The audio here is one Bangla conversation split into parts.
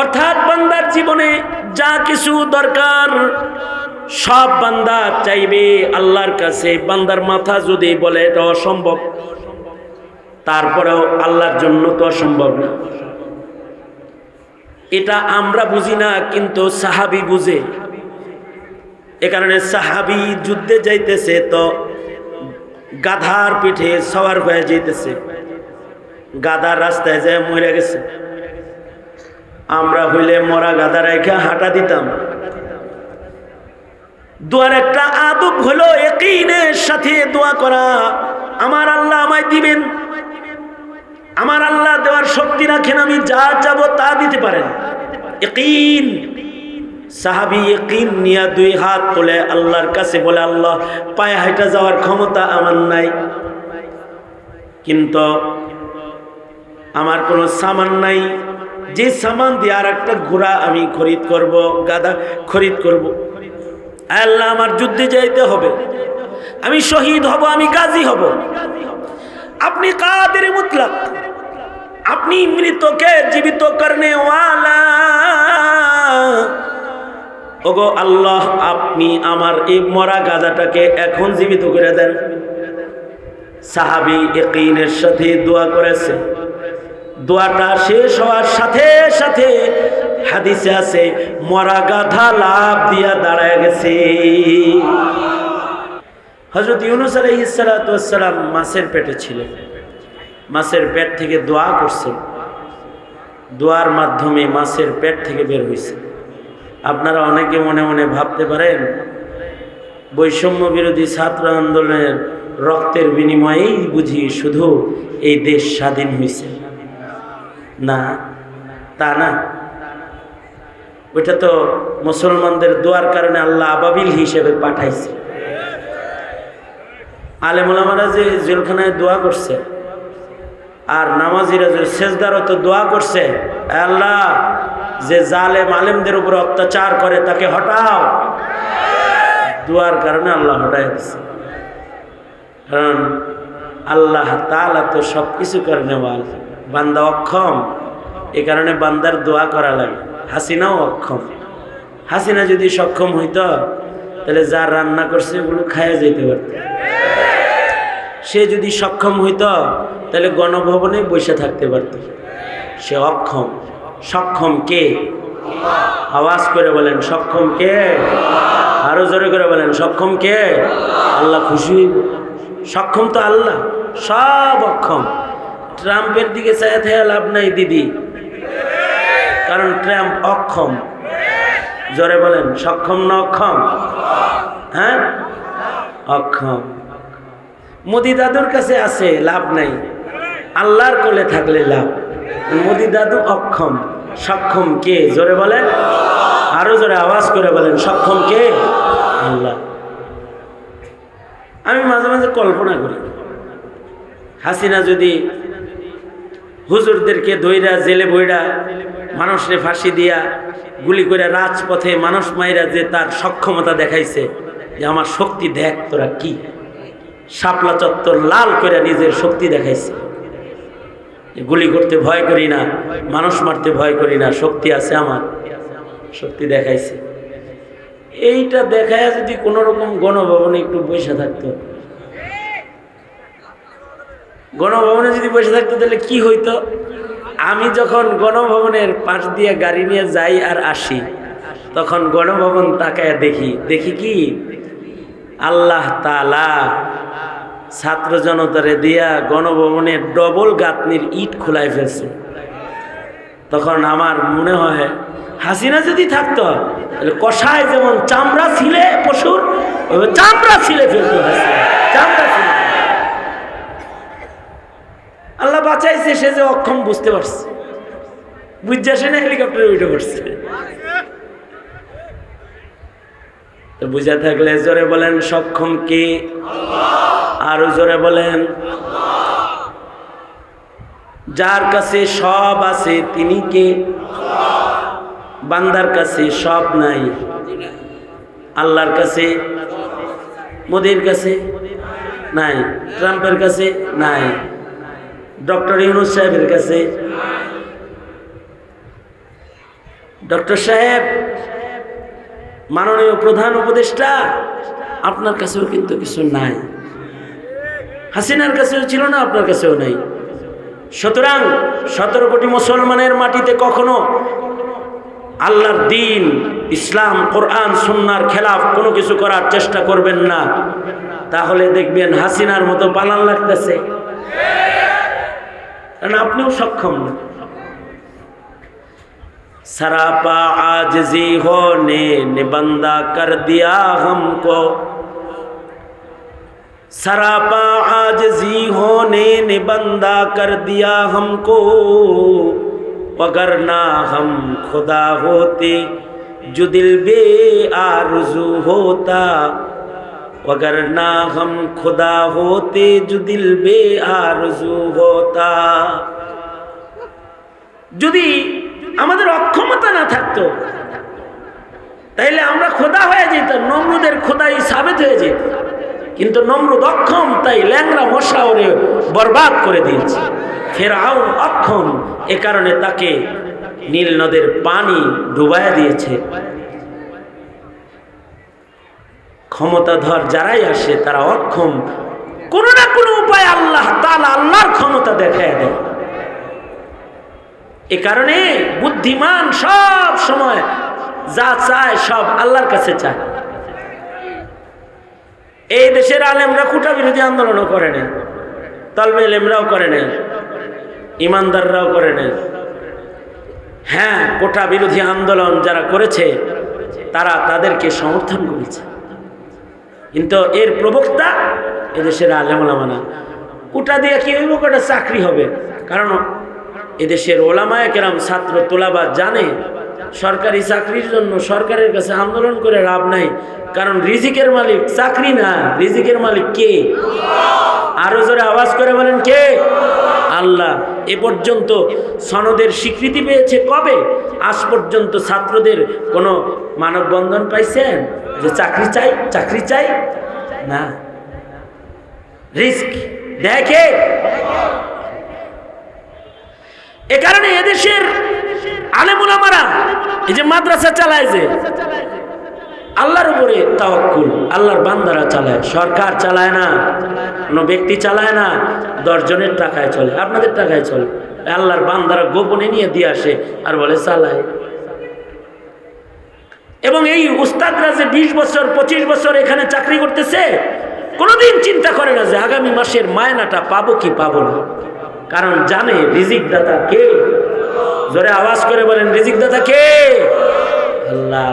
অর্থাৎ বান্দার জীবনে যা কিছু দরকার, সব বান্দা চাইবে আল্লাহর কাছে। বান্দার মাথা যদি বলে এটা অসম্ভব, তারপরেও আল্লাহর জন্য তো অসম্ভব না। এটা আমরা বুঝি না, কিন্তু সাহাবি বুঝে। এ কারণে সাহাবি যুদ্ধে যাইতেছে তো গাধার পিঠে সওয়ার হয়ে যাইতেছে। গাধার রাস্তায় যায় মরে গেছে। আমরা হইলে মরা গাদা রেখা হাঁটা দিতাম। দোয়ার একটা আদব হলো একইনের সাথে দোয়া করা। আমার আল্লাহ আমায় দিবেন। আমার আল্লাহ দেওয়ার শক্তি রাখেন, আমি যা চাবো তা দিতে পারেন। একইন সাহাবি একইন নিয়া দুই হাত তোলে আল্লাহর কাছে বলে, আল্লাহ, পায়ে হাইটা যাওয়ার ক্ষমতা আমার নাই। কিন্তু আমার কোনো সামান নাই। যে সামান দিয়ে আর একটা ঘোড়া আমি খরিদ করব গাদা খরিদ করব। আল্লাহ, আমার যুদ্ধে যাইতে হবে। আমি শহীদ হব, আমি গাজী হব। আপনি কাদের মুতলাক? আপনি মৃতকে জীবিত করনে ওগো আল্লাহ, আপনি আমার এই মরা গাদাটাকে এখন জীবিত করে দেন। সাহাবি একিনের সাথে দোয়া করেছে। দোয়াটা শেষ হওয়ার সাথে সাথে হাদিসে আছে, মরা গাধা লাভ দিয়া দাঁড়ায় গেছে। হজরত ইউনুস আলহিসাম মাছের পেটে ছিলেন। মাছের পেট থেকে দোয়া করছেন। দোয়ার মাধ্যমে মাছের পেট থেকে বের হয়েছে আপনারা অনেকে মনে মনে ভাবতে পারেন, বৈষম্য বিরোধী ছাত্র আন্দোলনের রক্তের বিনিময়েই বুঝি শুধু এই দেশ স্বাধীন হয়েছে না, তা না। ওইটা তো মুসলমানদের দোয়ার কারণে আল্লাহ আবাবিল হিসেবে পাঠাইছে। আলেমুলামারা যে জেলখানায় দোয়া করছে, আর নামাজিরা যে শেষদারও তো দোয়া করছে আল্লাহ, যে জালেম আলেমদের উপর অত্যাচার করে তাকে হটাও। দোয়ার কারণে আল্লাহ হটাই দিচ্ছে কারণ আল্লাহ তালা তো সব কিছু করে নেওয়াল বান্দা অক্ষম। এ কারণে বান্দার দোয়া করা লাগে। হাসিনাও অক্ষম। হাসিনা যদি সক্ষম হইত, তাহলে যার রান্না করছে ওগুলো খাইয়া যেতে পারত। সে যদি সক্ষম হইতো, তাহলে গণভবনে বসে থাকতে পারত। সে অক্ষম। সক্ষম কে? আওয়াজ করে বলেন, সক্ষম কে? আরও জোরে করে বলেন, সক্ষম কে? আল্লাহ খুশি সক্ষম তো আল্লাহ, সব অক্ষম। ট্রাম্পের দিকে চাই থেকে লাভ নাই, দিদি। কারণ ট্রাম্প অক্ষম। জোরে বলেন, সক্ষম না অক্ষম? হ্যাঁ? অক্ষম। মোদি দাদুর কাছে আছে, লাভ নাই। আল্লাহর কোলে থাকলে লাভ। মোদি দাদু অক্ষম। সক্ষম কে? জোরে বলেন। আরও জোরে আওয়াজ করে বলেন, সক্ষম কে? আল্লাহ। আমি মাঝে মাঝে কল্পনা করি। হাসিনা যদি হুজুরদেরকে দইরা জেলে বইরা, মানুষরে ফাঁসি দিয়া, গুলি করে রাজপথে মানুষ মাইরা যে তার সক্ষমতা দেখাইছে, যে আমার শক্তি দেখ তোরা কি? শাপলা চত্বর লাল করে নিজের শক্তি দেখাইছে। গুলি করতে ভয় করি না, মানুষ মারতে ভয় করি না, শক্তি আছে আমার, শক্তি দেখাইছে। এইটা দেখায় যদি কোনো রকম গণভবনে একটু বসে থাকতো। গণভবনে যদি বসে থাকতো, তাহলে কি হইতো? আমি যখন গণভবনের পাশ দিয়ে গাড়ি নিয়ে যাই আর আসি, তখন গণভবন তাকায় দেখি। দেখি কি? আল্লাহ তালা ছাত্র জনতারে দিয়া গণভবনের ডবল গাঁথনির ইট খোলাই ফেলছে। তখন আমার মনে হয়, হাসিনা যদি থাকতো, তাহলে কষায় যেমন চামড়া ছিলে পশুর চামড়া ছিলে ফেলতো হাসিনা। চামড়া ছিলে। বাঁচাইছে সে যে অক্ষম বুঝতে পারছে। বুঝছে সে না হেলিকপ্টারে উঠে পড়ছে। বুঝে থাকলে জোরে বলেন সক্ষম কি? আরও জোরে বলেন। যার কাছে সব আছে তিনি কে? বান্দার কাছে সব নাই। আল্লাহর কাছে? মোদির কাছে? নাই। ট্রাম্পের কাছে? নাই। ডক্টর ইউনুস সাহেবের কাছে। ডক্টর সাহেব, মাননীয় প্রধান উপদেষ্টা, আপনার কাছেও কিন্তু কিছু নাই। হাসিনার কাছেও ছিল না, আপনার কাছেও নাই। সুতরাং সতেরো কোটি মুসলমানের মাটিতে কখনো আল্লাহর দিন, ইসলাম, কোরআন, সুন্নার খেলাফ কোনো কিছু করার চেষ্টা করবেন না। তাহলে দেখবেন হাসিনার মতো পালান লাগতেছে। কারণ আপনিও সক্ষম না सरापा आजजी होने ने बंदा कर दिया हमको सरापा आजजी होने ने बंदा कर दिया हमको वगरना हम खुदा होते जो दिल बे आरजू होता वगरना हम खुदा होते जो दिल बे आरजू होता যদি আমাদের অক্ষমতা না থাকতো তাইলে আমরা খোদা হয়ে যেত নমরুদের খোদাই সাবেত হয়ে যেত কিন্তু নমরুদ অক্ষম তাই ল্যাংরা মশা ওরে বরবাদ করে দিয়েছে ফেরাও অক্ষম এ কারণে তাকে নীল নদের পানি ডুবাইয়া দিয়েছে ক্ষমতাধর যারাই আসে, তারা অক্ষম। কোনো না কোনো উপায় আল্লাহ তালা আল্লাহর ক্ষমতা দেখায় দেয়। এ কারণে বুদ্ধিমান সব সময় যা চায় সব আল্লাহর কাছে চায়। এই দেশের আলেমরা কুটা বিরোধী আন্দোলনও করে নেই তলবে এলেমরাও করে নেই ইমানদাররাও করে নেই হ্যাঁ কোটা বিরোধী আন্দোলন যারা করেছে, তারা তাদেরকে সমর্থন করেছে। কিন্তু এর প্রবক্তা এদেশের আলেমলামানা। কোটা দিয়ে কি হইব? কটা চাকরি হবে। কারণ এদেশের ওলামায় কেরাম, ছাত্র তোলাবাদ জানে, সরকারি চাকরির জন্য সরকারের কাছে আন্দোলন করে লাভ নাই। কারণ রিজিকের মালিক চাকরি না। রিজিকের মালিক কে? আরও জোরে আওয়াজ করে বলেন কে? আল্লাহ। এ পর্যন্ত সনদের স্বীকৃতি পেয়েছে কবে? আজ পর্যন্ত ছাত্রদের কোনো মানববন্ধন পাইছেন? যে চাকরি চাই চাকরি চাই? না। রিস্ক। দেখে। এ কারণে এদেশের আলেমুলামারা এই যে মাদ্রাসা চালায় যে, আল্লাহর উপরে তাওয়াক্কুল, আল্লাহর বান্দারা চালায়। সরকার চালায় না, কোনো ব্যক্তি চালায় না, দশজনের টাকায় চলে, আপনাদের টাকায় চলে। আল্লাহর বান্দারা গোপনে নিয়ে দিয়ে আসে আর বলে, চালায়। এবং এই উস্তাদরা বিশ বছর, পঁচিশ বছর এখানে চাকরি করতেছে, কোনোদিন চিন্তা করে না যে আগামী মাসের মায়নাটা পাবো কি পাবো না। কারণ জানে রিজিক দাতা কে? জোরে আওয়াজ করে বলেন, রিজিক দাতা কে? আল্লাহ।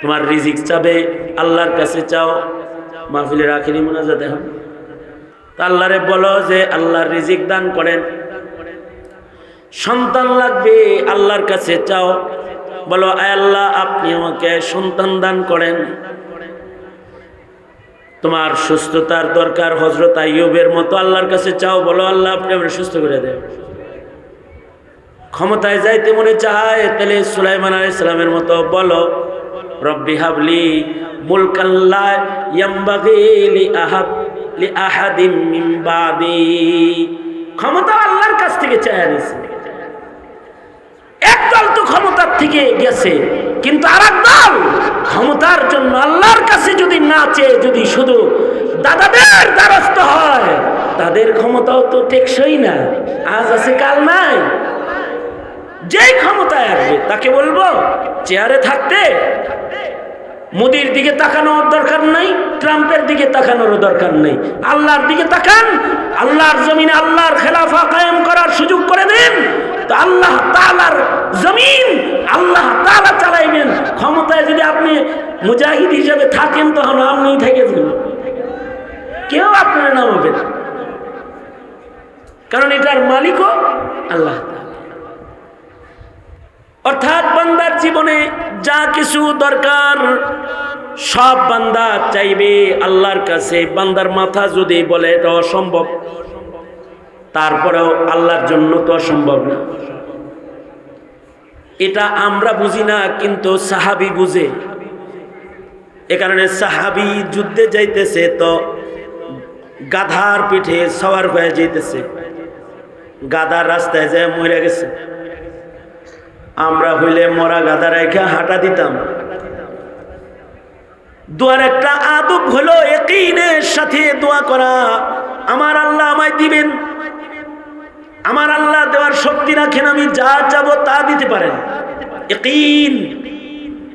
তোমার রিজিক চাবে, আল্লাহর কাছে চাও মাহফিলের আখিরি মোনাজাত এখন। তা আল্লাহরে বলো যে আল্লাহর রিজিক দান করেন। সন্তান লাগবে, আল্লাহর কাছে চাও বলো আল্লাহ, আপনি আমাকে সন্তান দান করেন। তোমার সুস্থতার দরকার হজরত আইয়ুবের মতো আল্লাহর কাছে চাও, বলো, আল্লাহ, আপনি আমরা সুস্থ করে দেন। ক্ষমতায় যাইতে মনে চায়, তাহলে সুলাইমান আলাই ইসলামের মতো বলো, রব্বি হাবলি মুলকাল্লা ইয়াম্বাগি লি আহাব আহাদিম ক্ষমতা আল্লাহর কাছ থেকে চায় নিছে একদল তো ক্ষমতার থেকে গেছে, কিন্তু আর দল ক্ষমতার জন্য আল্লাহর কাছে যদি না চেয়ে যদি শুধু দাদাদের দ্বারস্থ হয়, তাদের ক্ষমতাও তো টেকসই না, আজ আছে, কাল নাই। যেই ক্ষমতায় আসবে, তাকে বলব, চেয়ারে থাকতে মোদির দিকে তাকানোর দরকার নাই, ট্রাম্পের দিকে তাকানোর দরকার নেই। আল্লাহর দিকে তাকান, আল্লাহর জমিনে আল্লাহর খেলাফা কায়েম করার সুযোগ করে দেন। আল্লাহ তালার জমিন, আল্লাহ তালা চালাইবেন। ক্ষমতায় যদি আপনি মুজাহিদ হিসেবে থাকেন, তখন আপনি থেকে যাবেন। কেউ আপনার নামাবেন কারণ এটার মালিকও আল্লাহ অর্থাৎ বান্দার জীবনে যা কিছু দরকার, সব বান্দা চাইবে আল্লাহর কাছে। বান্দার মাথা যদি বলে এটা অসম্ভব, তারপরেও আল্লাহর জন্য তো অসম্ভব না। এটা আমরা বুঝি না, কিন্তু সাহাবি বুঝে। এ কারণে সাহাবি যুদ্ধে যাইতেছে তো গাধার পিঠে সওয়ার হয়ে যাইতেছে। গাধার রাস্তায় যায় মরে গেছে। আমরা হইলে মরা গাদা রেখা হাঁটা দিতাম। দোয়ার একটা আদব হলো একইনের সাথে দোয়া করা। আমার আল্লাহ আমায় দিবেন। আমার আল্লাহ দেওয়ার শক্তি রাখেন, আমি যা যাব তা দিতে পারেন। একইন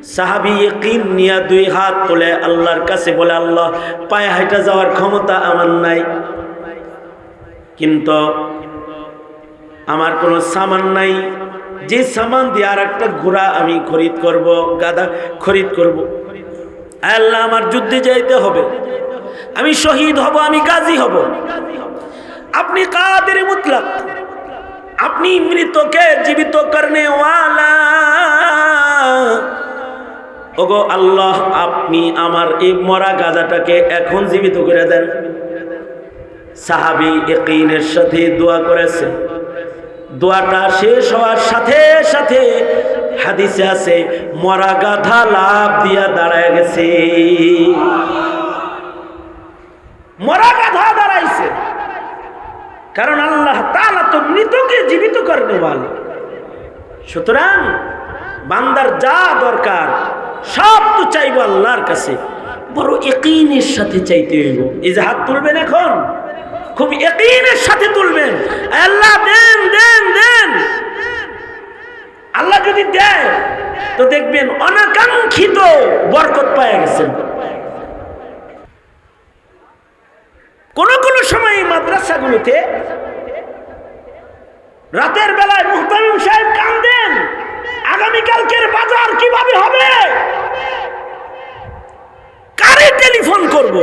সাহাবি একইন নিয়া দুই হাত তোলে আল্লাহর কাছে বলে, আল্লাহ, পায়ে হাইটা যাওয়ার ক্ষমতা আমার নাই। কিন্তু আমার কোনো সামান নাই। যে সামান দিয়ে আর একটা ঘোড়া আমি খরিদ করব, গাদা খরিদ করব। আল্লাহ, আমার যুদ্ধে যাইতে হবে। আমি শহীদ হব, আমি গাজী হব। আপনি কাদের মুতলাক? আপনি মৃতকে জীবিত করনে ওগো আল্লাহ, আপনি আমার এই মরা গাদাটাকে এখন জীবিত করে দেন। সাহাবি একিনের সাথে দোয়া করেছে। দোয়াটা শেষ হওয়ার সাথে সাথে হাদিসে আছে, মরা গাধা লাভ দিয়া দাঁড়ায় গেছে। মরা গাধা দাঁড়াইছে। কারণ আল্লাহ তালা তো মৃতকে জীবিত করবে ভালো। সুতরাং বান্দার যা দরকার, সব তো চাইব আল্লাহর কাছে। বড় একিনের সাথে চাইতে হইব। এই যে হাত তুলবেন এখন। খুব একিনের সাথে তুলবেন। আল্লাহ দেন দেন দেন। আল্লাহ যদি দেয়, তো দেখবেন অনাকাঙ্ক্ষিত বরকত পায় গেছেন। কোন কোন সময় এই মাদ্রাসাগুলোতে রাতের বেলায় মুহতামিম সাহেব কান্দেন, আগামীকালকের বাজার কীভাবে হবে? কারে টেলিফোন করব?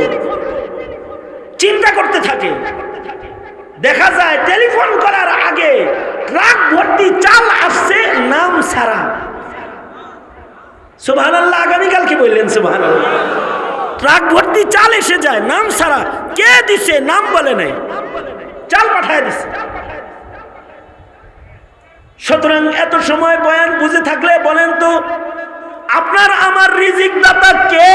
করতে থাকে। দেখা যায় টেলিফোন করার আগে ট্রাক ভর্তি চাল আসছে নাম সারা সুবহান আল্লাহ আগামীকাল কি বললেন সুবহান ট্রাক ভর্তি চাল এসে যায়, নাম সারা কে দিছে? নাম বলে নাই। চাল পাঠায় দিছে। সুতরাং এত সময় বয়ান বুঝে থাকলে বলেন তো, আপনার আমার রিজিক দাতা কে?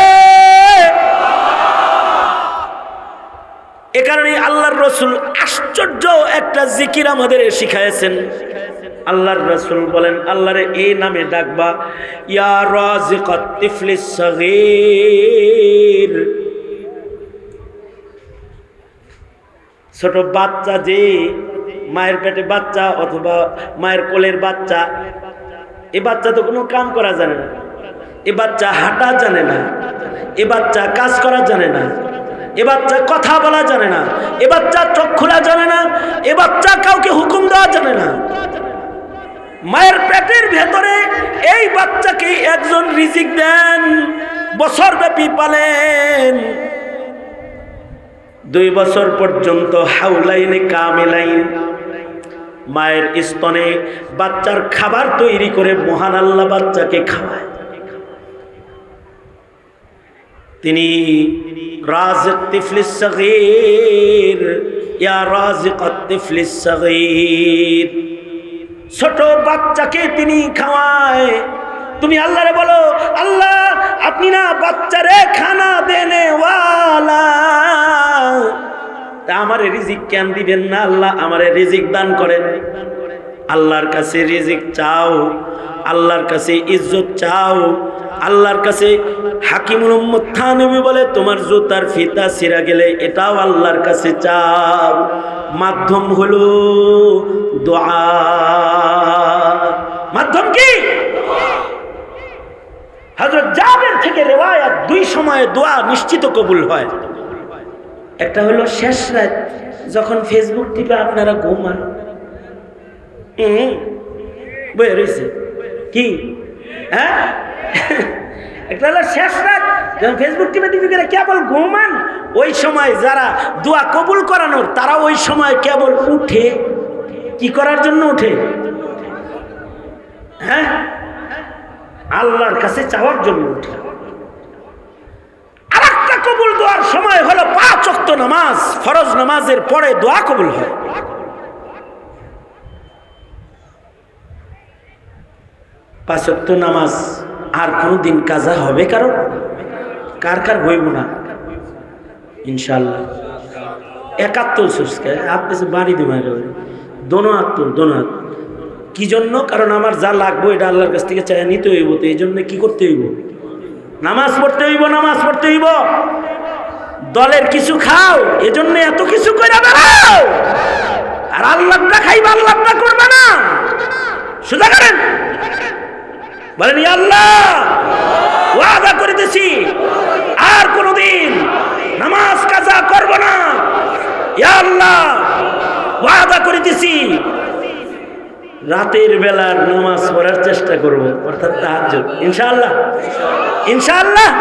এ কারণে আল্লাহর রসুল আশ্চর্য একটা জিকির আমাদের শিখাইছেন আল্লাহর রসুল বলেন, আল্লাহরে এই নামে ডাকবা, ইয়া ছোট বাচ্চা যে মায়ের পেটে বাচ্চা অথবা মায়ের কোলের বাচ্চা, এ বাচ্চা তো কোনো কাম করা জানে না, এ বাচ্চা হাঁটা জানে না, এ বাচ্চা কাজ করা জানে না। এ বাচ্চা কথা বলা জানে না, এ বাচ্চা চোখ খোলা জানে না, এ বাচ্চা কাউকে হুকুম দেওয়া জানে না। মায়ের পেটের ভেতরে এই বাচ্চাকে একজন রিজিক দেন বছর ব্যাপী পালেন। দুই বছর পর্যন্ত হাউলাইনে, কামিলাইন। মায়ের স্তনে বাচ্চার খাবার তৈরি করে মহান আল্লাহ বাচ্চাকে খাওয়ায়। তিনি রাজিক তিফলিস সগীর, ইয়া রাজিক তিফলিস সগীর। ছোট বাচ্চাকে তিনি খাওয়ায়। তুমি আল্লাহরে বলো, আল্লাহ, আপনি না বাচ্চারে খানা দেনে ওয়ালা তা আমারে রিজিক কেন দিবেন না আল্লাহ? আমারে রিজিক দান করেন। আল্লাহর কাছে রিজিক চাও। আল্লাহর কাছে ইজ্জত চাও। আল্লাহর কাছে হাকিমুল উম্মদ থানবী বলে, তোমার জুতার ফিতা ছিঁড়া গেলে এটাও আল্লাহর কাছে চাও। মাধ্যম হলো দোয়া। মাধ্যম কি? হজরত জাবের থেকে রেওয়ায়াত দুই সময়ে দোয়া নিশ্চিত কবুল হয়। একটা হলো শেষ রাত, যখন ফেসবুক টিপে আপনারা ঘুমান। বয়ে রয়েছে কি? হ্যাঁ? একটা হলো শেষ রাত ফেসবুক টিপে করে কেবল ঘুমান, ওই সময় যারা দোয়া কবুল করানোর, তারা ওই সময় কেবল উঠে, কি করার জন্য উঠে? হ্যাঁ? আল্লাহর কাছে চাওয়ার জন্য উঠে। আরেকটা কবুল দোয়ার সময় হলো পাঁচ অক্ত নামাজ, ফরজ নামাজের পরে দোয়া কবুল হয়। পাঁচ অক্ত নামাজ আর কোনো দিন কাজা হবে কারণ? কার কার হইব না? ইনশাল্লাহ একাত্তর সুস্কে আপনি বাড়ি দেবেন দোনো তুল, দোনো হাত। কি জন্য? কারণ আমার যা লাগবো এটা আল্লাহর কাছ থেকে চাই নিতে হইব, তো এই জন্য কি করতে হইব? নামাজ পড়তে হইব, নামাজ পড়তে হইব। দলের কিছু খাও, এজন্য এত কিছু করে বেড়াও। আর আল্লাহটা খাইবা আল্লাহটা করবে না। সোজা করেন। বলেন "ইয়া আল্লাহ, ওয়াদা করিতেছি, আর কোনোদিন নামাজ, কাজা করব না। ইয়া আল্লাহ, ওয়াদা করিতেছি। রাতের বেলার নামাজ পড়ার চেষ্টা করব, অর্থাৎ তাহাজ্জুদ। ইনশাআল্লাহ ইনশাআল্লাহ